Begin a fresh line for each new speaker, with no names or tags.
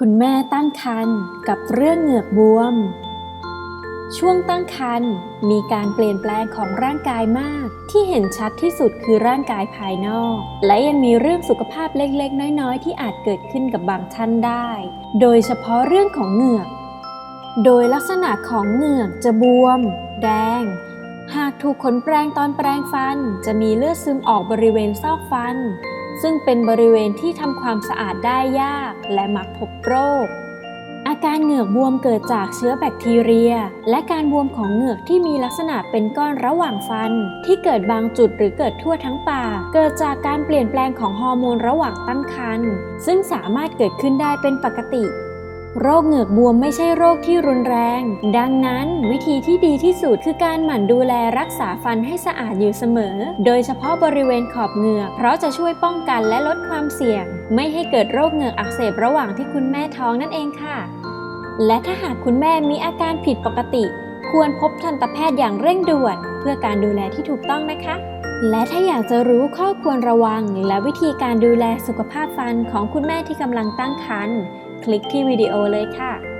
คุณแม่ตั้งครรภ์กับเรื่องเหงือกบวม ช่วงตั้งครรภ์มีการเปลี่ยนแปลงของร่างกายมาก ที่เห็นชัดที่สุดคือร่างกายภายนอก และยังมีเรื่องสุขภาพเล็กๆ น้อยๆ ที่อาจเกิดขึ้นกับบางท่านได้ โดยเฉพาะเรื่องของเหงือก โดยลักษณะของเหงือกจะบวม แดง หากถูกขนแปรงตอนแปรงฟัน จะมีเลือดซึมออกบริเวณซอกฟัน ซึ่งเป็นบริเวณที่ทำความสะอาดได้ยากและมักพบโรค อาการเหงือกบวมเกิดจากเชื้อแบคทีเรีย และการบวมของเหงือกที่มีลักษณะเป็นก้อนระหว่างฟัน ที่เกิดบางจุดหรือเกิดทั่วทั้งปาก เกิดจากการเปลี่ยนแปลงของฮอร์โมนระหว่างตั้งครรภ์ซึ่งสามารถเกิดขึ้นได้เป็นปกติ โรคเหงือกบวมไม่ใช่โรคที่รุนแรง ดังนั้นวิธีที่ดีที่สุดคือการหมั่นดูแลรักษาฟันให้สะอาดอยู่เสมอ โดยเฉพาะบริเวณขอบเหงือก เพราะจะช่วยป้องกันและลดความเสี่ยง ไม่ให้เกิดโรคเหงือกอักเสบระหว่างที่คุณแม่ท้องนั่นเองค่ะ และถ้าหากคุณแม่มีอาการผิดปกติ ควรพบทันตแพทย์อย่างเร่งด่วน เพื่อการดูแลที่ถูกต้องนะคะและถ้าอยากจะรู้ข้อควรระวัง และวิธีการดูแลสุขภาพฟันของคุณแม่ที่กำลังตั้งครรภ์ ลิกที่วิดีโอเลยค่ะ